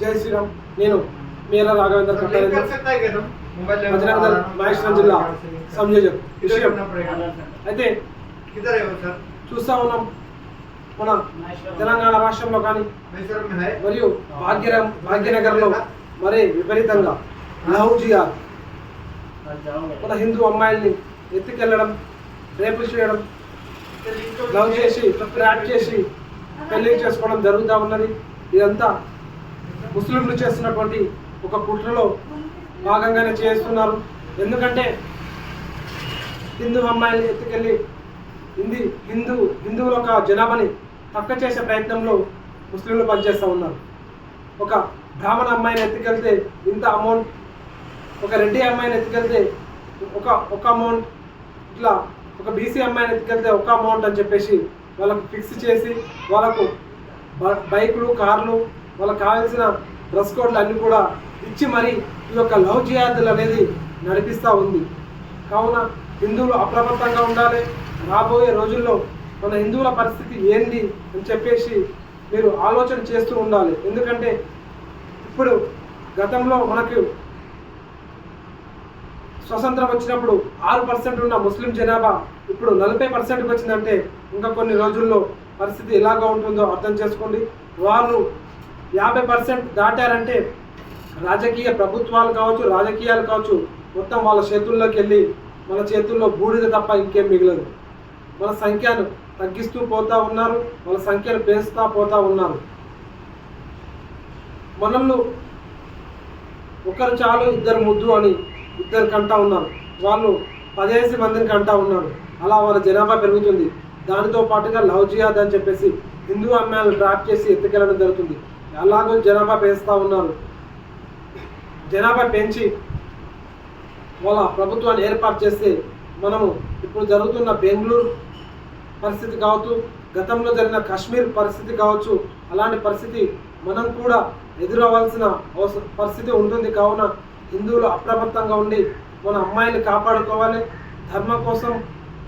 జై శ్రీరామ్ నేను మేరా రాఘవేంద్ర కట్టారేంద్ర మహేశ్వరం జిల్లా సంయోజక్ అయితే చూస్తా ఉన్నాం మన తెలంగాణ రాష్ట్రంలో కానీ మరియు భాగ్య భాగ్యనగర్లో మరే విపరీతంగా లహౌజియా మన హిందూ అమ్మాయిల్ని ఎత్తుకెళ్ళడం రేపు చేయడం లవ్ చేసి ట్రాప్ చేసి పెళ్ళి చేసుకోవడం జరుగుతూ ఉన్నది. ఇదంతా ముస్లింలు చేస్తున్నటువంటి ఒక కుట్రలో భాగంగానే చేస్తున్నారు. ఎందుకంటే హిందూ అమ్మాయిని ఎత్తుకెళ్ళి హిందీ హిందూ హిందువుల ఒక జనాభాని తక్కువ చేసే ప్రయత్నంలో ముస్లింలు పనిచేస్తూ ఉన్నారు. ఒక బ్రాహ్మణ అమ్మాయిని ఎత్తుకెళ్తే ఇంత అమౌంట్ ఒక రెడ్డి అమ్మాయిని ఎత్తుకెళ్తే ఒక ఒక అమౌంట్ ఇట్లా ఒక బీసీ అమ్మాయిని ఎత్తుకెళ్తే ఒక అమౌంట్ అని చెప్పేసి వాళ్ళకు ఫిక్స్ చేసి వాళ్ళకు బ- బైకులు కార్లు వాళ్ళకి కావాల్సిన డ్రెస్ కోడ్లు అన్నీ కూడా ఇచ్చి మరి ఈ యొక్క లవ్ జిహాదులు అనేది నడిపిస్తూ ఉంది. కావున హిందువులు అప్రమత్తంగా ఉండాలి. రాబోయే రోజుల్లో మన హిందువుల పరిస్థితి ఏంది అని చెప్పేసి మీరు ఆలోచన చేస్తూ ఉండాలి. ఎందుకంటే ఇప్పుడు గతంలో మనకు స్వతంత్రం వచ్చినప్పుడు ఆరు పర్సెంట్ ఉన్న ముస్లిం జనాభా ఇప్పుడు నలభై పర్సెంట్కి వచ్చిందంటే ఇంకా కొన్ని రోజుల్లో పరిస్థితి ఎలాగా ఉంటుందో అర్థం చేసుకోండి. వారు యాభై పర్సెంట్ దాటారంటే రాజకీయ ప్రభుత్వాలు కావచ్చు రాజకీయాలు కావచ్చు మొత్తం వాళ్ళ చేతుల్లోకి వెళ్ళి మన చేతుల్లో బూడిద తప్ప ఇంకేం మిగలదు. మన సంఖ్యను తగ్గిస్తూ పోతూ ఉన్నారు వాళ్ళ సంఖ్యను పెంచుతూ పోతూ ఉన్నారు. మనల్ని ఒకరు చాలు ఇద్దరు ముద్దు అని ఇద్దరు కంటా ఉన్నారు. వాళ్ళు పదిహేసి మందిని కంటా ఉన్నారు. అలా వాళ్ళ జనాభా పెరుగుతుంది. దానితో పాటుగా లవ్ జియాద్ అని చెప్పేసి హిందూ అమ్మాయిలను ట్రాప్ చేసి ఎత్తుకెళ్ళడం జరుగుతుంది. ఎలాగో జనాభా పెంచుతూ ఉన్నారు. జనాభా పెంచి వాళ్ళ ప్రభుత్వాన్ని ఏర్పాటు చేస్తే మనము ఇప్పుడు జరుగుతున్న బెంగళూరు పరిస్థితి కావచ్చు గతంలో జరిగిన కాశ్మీర్ పరిస్థితి కావచ్చు అలాంటి పరిస్థితి మనం కూడా ఎదురవ్వాల్సిన అవసర పరిస్థితి ఉంటుంది కావున హిందువులు అప్రమత్తంగా ఉండి మన అమ్మాయిని కాపాడుకోవాలి. ధర్మం కోసం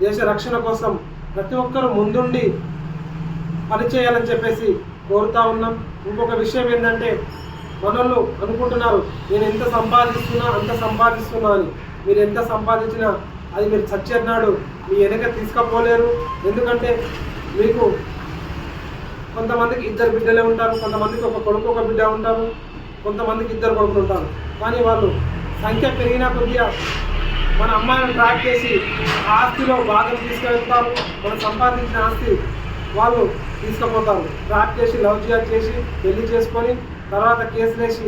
దేశ రక్షణ కోసం ప్రతి ఒక్కరూ ముందుండి పనిచేయాలని చెప్పేసి కోరుతా ఉన్నాం. ఇంకొక విషయం ఏంటంటే మనోళ్ళు అనుకుంటున్నారు నేను ఎంత సంపాదిస్తున్నా అంత సంపాదిస్తున్నా అని. మీరు ఎంత సంపాదించినా అది మీరు చచ్చేనాడు మీ వెనక తీసుకపోలేరు. ఎందుకంటే మీకు కొంతమందికి ఇద్దరు బిడ్డలే ఉంటారు కొంతమందికి ఒక కొడుకు ఒక బిడ్డ ఉంటారు కొంతమందికి ఇద్దరు కొడుకులు ఉంటారు. కానీ వాళ్ళు సంఖ్య పెరిగినా కొద్దిగా మన అమ్మాయిని ట్రాక్ చేసి ఆ ఆస్తిలో భాగం తీసుకెళ్తారు. మనం సంపాదించిన ఆస్తి వాళ్ళు తీసుకుపోతారు. ట్రాప్ చేసి లవ్ జియాడ్ చేసి పెళ్ళి చేసుకొని తర్వాత కేసులు వేసి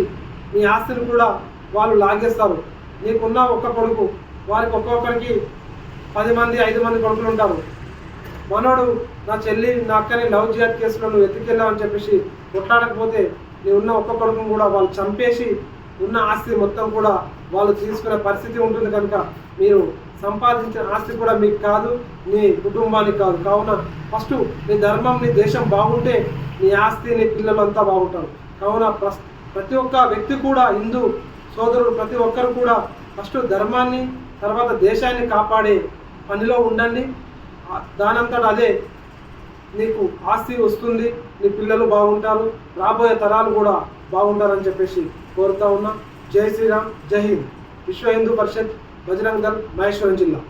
మీ ఆస్తిని కూడా వాళ్ళు లాగేస్తారు. నీకున్న ఒక్క కొడుకు వారికి ఒక్కొక్కరికి పది మంది ఐదు మంది కొడుకులు ఉంటారు. మనోడు నా చెల్లి నా అక్కని లవ్ జియాద్ కేసులో నువ్వు ఎత్తుకెళ్ళావని చెప్పేసి కొట్లాడకపోతే నీ ఉన్న ఒక్క కొడుకును కూడా వాళ్ళు చంపేసి ఉన్న ఆస్తి మొత్తం కూడా వాళ్ళు తీసుకునే పరిస్థితి ఉంటుంది కనుక మీరు సంపాదించిన ఆస్తి కూడా మీకు కాదు నీ కుటుంబానికి కాదు. కావున ఫస్ట్ నీ ధర్మం నీ దేశం బాగుంటే నీ ఆస్తి నీ పిల్లలు అంతా బాగుంటారు. కావున ప్రస్- ప్రతి ఒక్క వ్యక్తి కూడా హిందూ సోదరుడు ప్రతి ఒక్కరు కూడా ఫస్ట్ ధర్మాన్ని తర్వాత దేశాన్ని కాపాడే పనిలో ఉండండి. దానంతట అదే నీకు ఆస్తి వస్తుంది నీ పిల్లలు బాగుంటారు రాబోయే తరాలు కూడా బాగుంటారని చెప్పేసి కోరుతా ఉన్నా. జై శ్రీరామ్ జై హింద్. విశ్వ హిందూ పరిషత్ బజరంగ్ దళ్ మహేశ్వరం జిల్లా